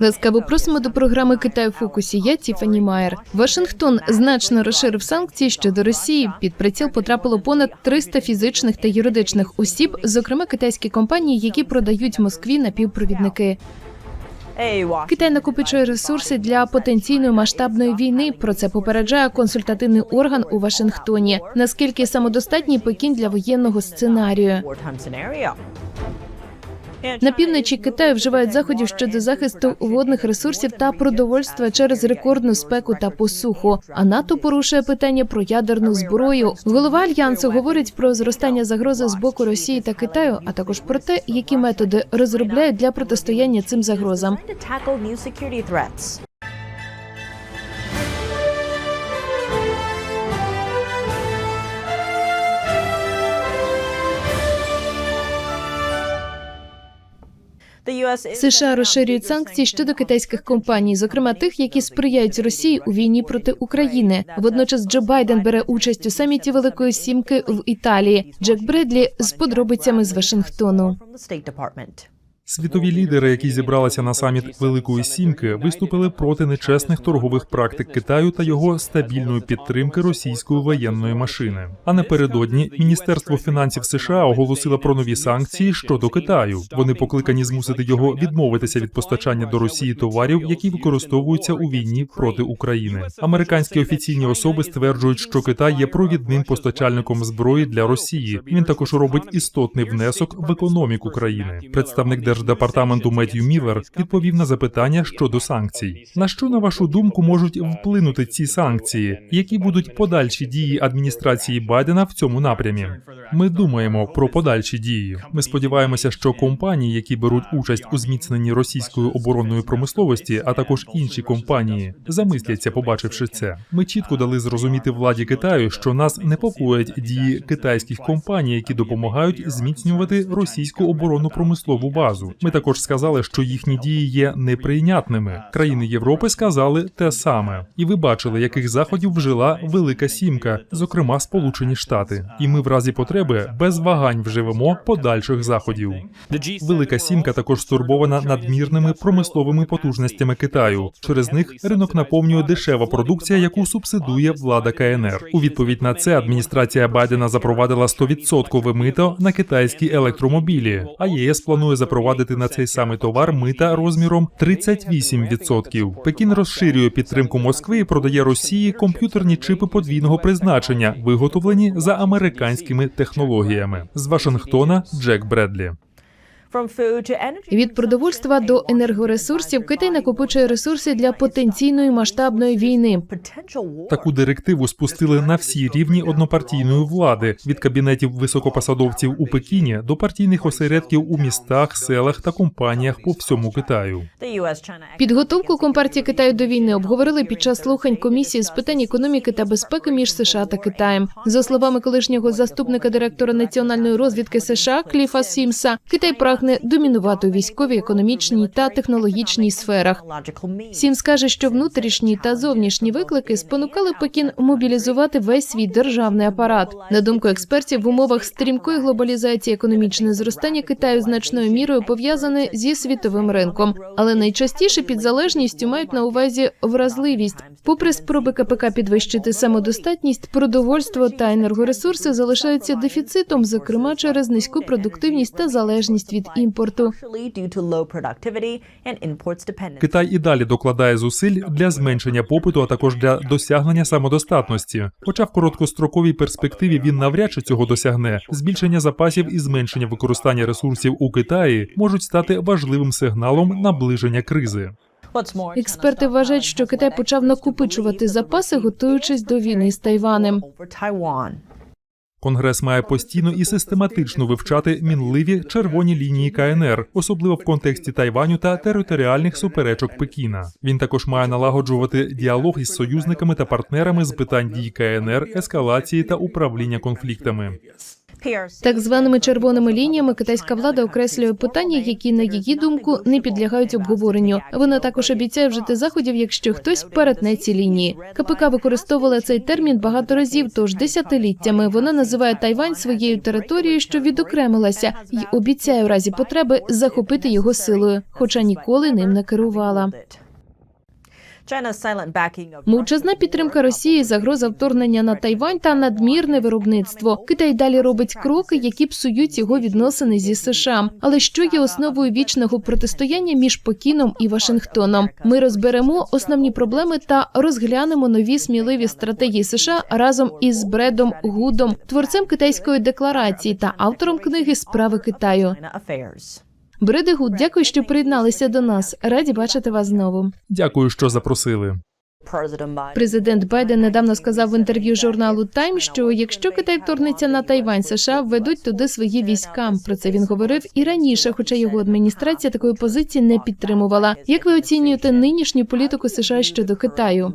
Ласкаво просимо до програми Китай у фокусі. Я Тіфані Майер. Вашингтон значно розширив санкції щодо Росії. Під приціл потрапило понад 300 фізичних та юридичних осіб, зокрема китайські компанії, які продають Москві напівпровідники. Китай накопичує ресурси для потенційної масштабної війни. Про це попереджає консультативний орган у Вашингтоні. Наскільки самодостатній Пекін для воєнного сценарію? На півночі Китаю вживають заходів щодо захисту водних ресурсів та продовольства через рекордну спеку та посуху. А НАТО порушує питання про ядерну зброю. Голова альянсу говорить про зростання загрози з боку Росії та Китаю, а також про те, які методи розробляють для протистояння цим загрозам. США розширюють санкції щодо китайських компаній, зокрема тих, які сприяють Росії у війні проти України. Водночас Джо Байден бере участь у саміті Великої Сімки в Італії. Джек Бредлі з подробицями з Вашингтону. Світові лідери, які зібралися на саміт Великої Сімки, виступили проти нечесних торгових практик Китаю та його стабільної підтримки російської воєнної машини. А напередодні Міністерство фінансів США оголосило про нові санкції щодо Китаю. Вони покликані змусити його відмовитися від постачання до Росії товарів, які використовуються у війні проти України. Американські офіційні особи стверджують, що Китай є провідним постачальником зброї для Росії. Він також робить істотний внесок в економіку країни. Представник держдепартаменту Меттью Міллер відповів на запитання щодо санкцій. На що на вашу думку можуть вплинути ці санкції? Які будуть подальші дії адміністрації Байдена в цьому напрямі? Ми думаємо про подальші дії. Ми сподіваємося, що компанії, які беруть участь у зміцненні російської оборонної промисловості, а також інші компанії, замисляться, побачивши це. Ми чітко дали зрозуміти владі Китаю, що нас непокоять дії китайських компаній, які допомагають зміцнювати російську оборонну промислову базу. Ми також сказали, що їхні дії є неприйнятними. Країни Європи сказали те саме, і ви бачили, яких заходів вжила Велика Сімка, зокрема Сполучені Штати. І ми в разі потреби без вагань вживемо подальших заходів. Велика Сімка також стурбована надмірними промисловими потужностями Китаю. Через них ринок наповнює дешева продукція, яку субсидує влада КНР. У відповідь на це адміністрація Байдена запровадила 100% мито на китайські електромобілі. А ЄС планує запровадити на цей самий товар мита розміром 38%. Пекін розширює підтримку Москви і продає Росії комп'ютерні чипи подвійного призначення, виготовлені за американськими технологіями. З Вашингтона Джек Бредлі. Від продовольства до енергоресурсів Китай накопичує ресурси для потенційної масштабної війни. Таку директиву спустили на всі рівні однопартійної влади від кабінетів високопосадовців у Пекіні до партійних осередків у містах, селах та компаніях по всьому Китаю. Підготовку компартії Китаю до війни обговорили під час слухань комісії з питань економіки та безпеки між США та Китаєм. За словами колишнього заступника директора національної розвідки США Кліфа Сімса, Китай прагне домінувати у військовій, економічній та технологічній сферах. Сім скаже, що внутрішні та зовнішні виклики спонукали Пекін мобілізувати весь свій державний апарат. На думку експертів, в умовах стрімкої глобалізації економічне зростання Китаю значною мірою пов'язане зі світовим ринком, але найчастіше під залежністю мають на увазі вразливість. Попри спроби КПК підвищити самодостатність, продовольство та енергоресурси залишаються дефіцитом, зокрема через низьку продуктивність та залежність від імпорту. Китай і далі докладає зусиль для зменшення попиту, а також для досягнення самодостатності. Хоча в короткостроковій перспективі він навряд чи цього досягне. Збільшення запасів і зменшення використання ресурсів у Китаї можуть стати важливим сигналом наближення кризи. Експерти вважають, що Китай почав накопичувати запаси, готуючись до війни з Тайванем. Конгрес має постійно і систематично вивчати мінливі червоні лінії КНР, особливо в контексті Тайваню та територіальних суперечок Пекіна. Він також має налагоджувати діалог із союзниками та партнерами з питань дій КНР, ескалації та управління конфліктами. Так званими червоними лініями китайська влада окреслює питання, які на її думку не підлягають обговоренню. Вона також обіцяє вжити заходів, якщо хтось перетне ці лінії. КПК використовувала цей термін багато разів, тож десятиліттями вона називає Тайвань своєю територією, що відокремилася, і обіцяє у разі потреби захопити його силою, хоча ніколи ним не керувала. Мовчазна підтримка Росії, загроза вторгнення на Тайвань та надмірне виробництво. Китай далі робить кроки, які псують його відносини зі США. Але що є основою вічного протистояння між Пекіном і Вашингтоном? Ми розберемо основні проблеми та розглянемо нові сміливі стратегії США разом із Бредом Гудом, творцем китайської декларації та автором книги Справи Китаю. Бреде Гуд, дякую, що приєдналися до нас. Раді бачити вас знову. Дякую, що запросили. Президент Байден недавно сказав в інтерв'ю журналу Тайм, що якщо Китай вторгнеться на Тайвань, США введуть туди свої війська. Про це він говорив і раніше, хоча його адміністрація такої позиції не підтримувала. Як ви оцінюєте нинішню політику США щодо Китаю?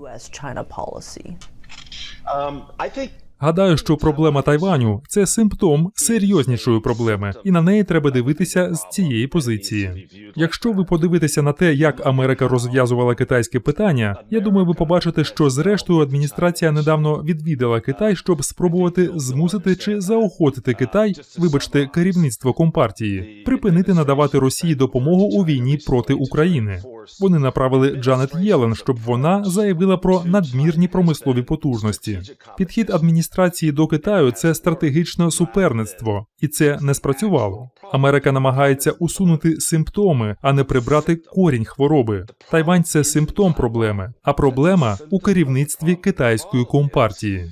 Гадаю, що проблема Тайваню це симптом серйознішої проблеми, і на неї треба дивитися з цієї позиції. Якщо ви подивитеся на те, як Америка розв'язувала китайське питання, я думаю, ви побачите, що зрештою адміністрація недавно відвідала Китай, щоб спробувати змусити чи заохотити Китай, вибачте, керівництво компартії, припинити надавати Росії допомогу у війні проти України. Вони направили Джанет Єлен, щоб вона заявила про надмірні промислові потужності. Підхід адміністрації до Китаю це стратегічне суперництво, і це не спрацювало. Америка намагається усунути симптоми, а не прибрати корінь хвороби. Тайвань це симптом проблеми, а проблема у керівництві китайської компартії.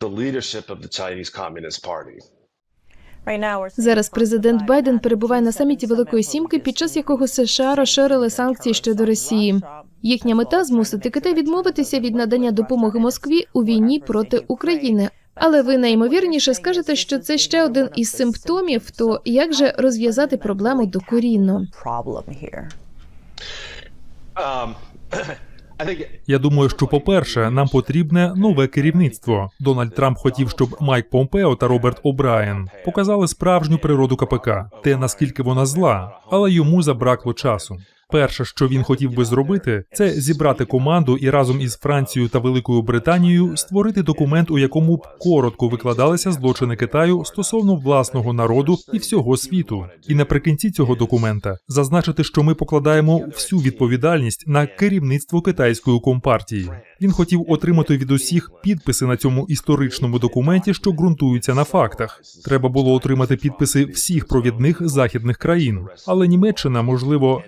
the leadership of the Chinese Communist Party. Зараз президент Байден перебуває на саміті Великої Сімки, під час якого США розширили санкції щодо Росії. Їхня мета змусити Китай відмовитися від надання допомоги Москві у війні проти України. Але ви найімовірніше скажете, що це ще один із симптомів. То як же розв'язати проблему докорінно? Um, Я думаю, що по-перше, нам потрібне нове керівництво. Дональд Трамп хотів, щоб Майк Помпео та Роберт О'Брайен показали справжню природу КПК, те наскільки вона зла, але йому забракло часу. Перше, що він хотів би зробити, це зібрати команду і разом із Францією та Великою Британією створити документ, у якому б коротко викладалися злочини Китаю стосовно власного народу і всього світу. І наприкінці цього документа зазначити, що ми покладаємо всю відповідальність на керівництво китайської компартії. Він хотів отримати від усіх підписи на цьому історичному документі, що ґрунтуються на фактах. Треба було отримати підписи всіх провідних західних країн, але Німеччина, можливо,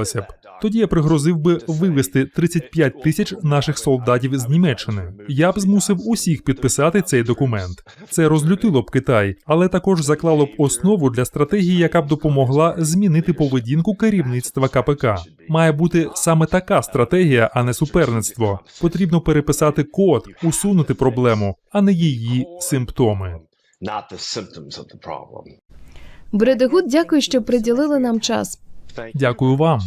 відмовилася б. Тоді я пригрозив би вивести 35 тисяч наших солдатів з Німеччини. Я б змусив усіх підписати цей документ. Це розлютило б Китай, але також заклало б основу для стратегії, яка б допомогла змінити поведінку керівництва КПК. Має бути саме така стратегія, а не суперництво. Потрібно переписати код, усунути проблему, а не її симптоми. Гуд, дякую, що приділили нам час. Дякую вам.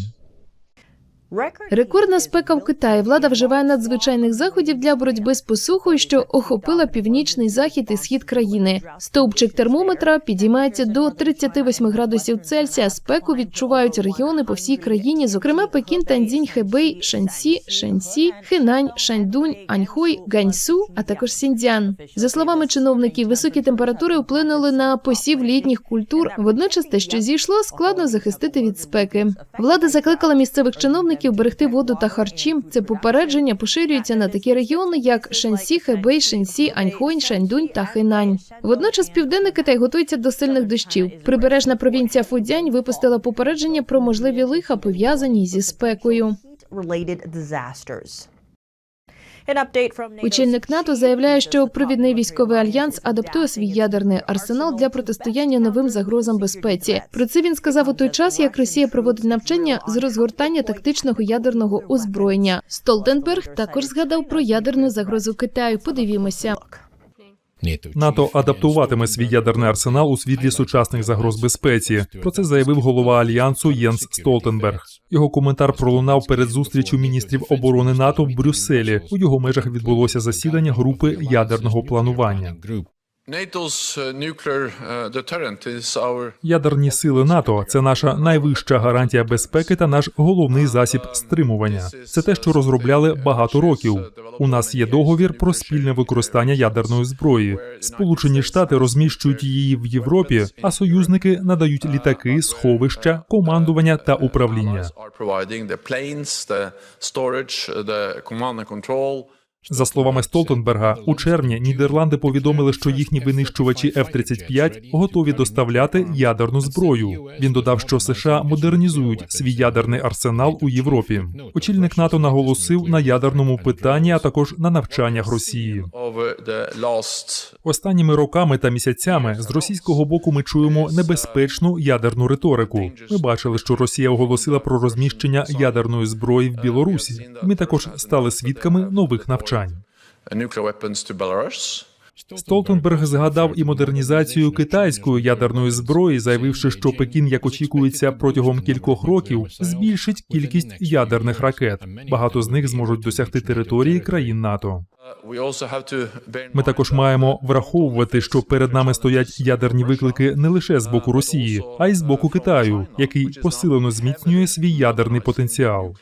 Рекордна спека в Китаї. Влада вживає надзвичайних заходів для боротьби з посухою, що охопила північний захід і схід країни. Стовпчик термометра підіймається до 38 градусів Цельсія. Спеку відчувають регіони по всій країні, зокрема Пекін, Танзінь, Хебей, Шаньсі, Шаньсі, Хинань, Шаньдунь, Аньхой, Ганьсу, а також Сіндзян. За словами чиновників, високі температури вплинули на посів літніх культур. Водночас те, що зійшло, складно захистити від спеки. Влада закликала місцевих чиновників берегти воду та харчі. Це попередження поширюється на такі регіони, як Шенсі, Хебей, Шенсі, Аньхонь, Шаньдунь та Хинань. Водночас південний Китай готується до сильних дощів. Прибережна провінція Фудзянь випустила попередження про можливі лиха пов'язані зі спекою. Очільник НАТО заявляє, що провідний військовий альянс адаптує свій ядерний арсенал для протистояння новим загрозам безпеці. Про це він сказав у той час, як Росія проводить навчання з розгортання тактичного ядерного озброєння. Столтенберг також згадав про ядерну загрозу Китаю. Подивімося. НАТО адаптуватиме свій ядерний арсенал у світлі сучасних загроз безпеці. Про це заявив голова альянсу Єнс Столтенберг. Його коментар пролунав перед зустрічю міністрів оборони НАТО в Брюсселі. У його межах відбулося засідання групи ядерного планування. Is our Ядерні сили НАТО це наша найвища гарантія безпеки та наш головний засіб стримування. Це те, що розробляли багато років. У нас є договір про спільне використання ядерної зброї. Сполучені Штати розміщують її в Європі, а союзники надають літаки, сховища, командування та управління. За словами Столтенберга, у червні Нідерланди повідомили, що їхні винищувачі F-35 готові доставляти ядерну зброю. Він додав, що США модернізують свій ядерний арсенал у Європі. Очільник НАТО наголосив на ядерному питанні, а також на навчаннях Росії. Останніми роками та місяцями з російського боку ми чуємо небезпечну ядерну риторику. Ми бачили, що Росія оголосила про розміщення ядерної зброї в Білорусі. Ми також стали свідками нових навчань. Belarus. Столтенберг згадав і модернізацію китайської ядерної зброї, заявивши, що Пекін, як очікується, протягом кількох років збільшить кількість ядерних ракет. Багато з них зможуть досягти території країн НАТО. Uh, Ми також маємо враховувати, що перед нами стоять ядерні виклики не лише з боку Росії, а й з боку Китаю, який посилено зміцнює свій ядерний потенціал.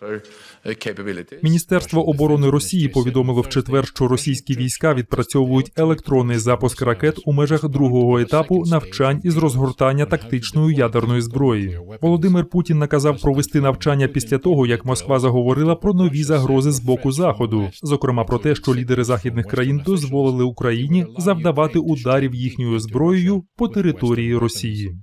Міністерство оборони Росії повідомило в четвер, що російські війська відпрацьовують електронний запуск ракет у межах другого етапу навчань із розгортання тактичної ядерної зброї. Володимир Путін наказав провести навчання після того, як Москва заговорила про нові загрози з боку заходу, зокрема про те, що лідери західних країн дозволили Україні завдавати ударів їхньою зброєю по території Росії.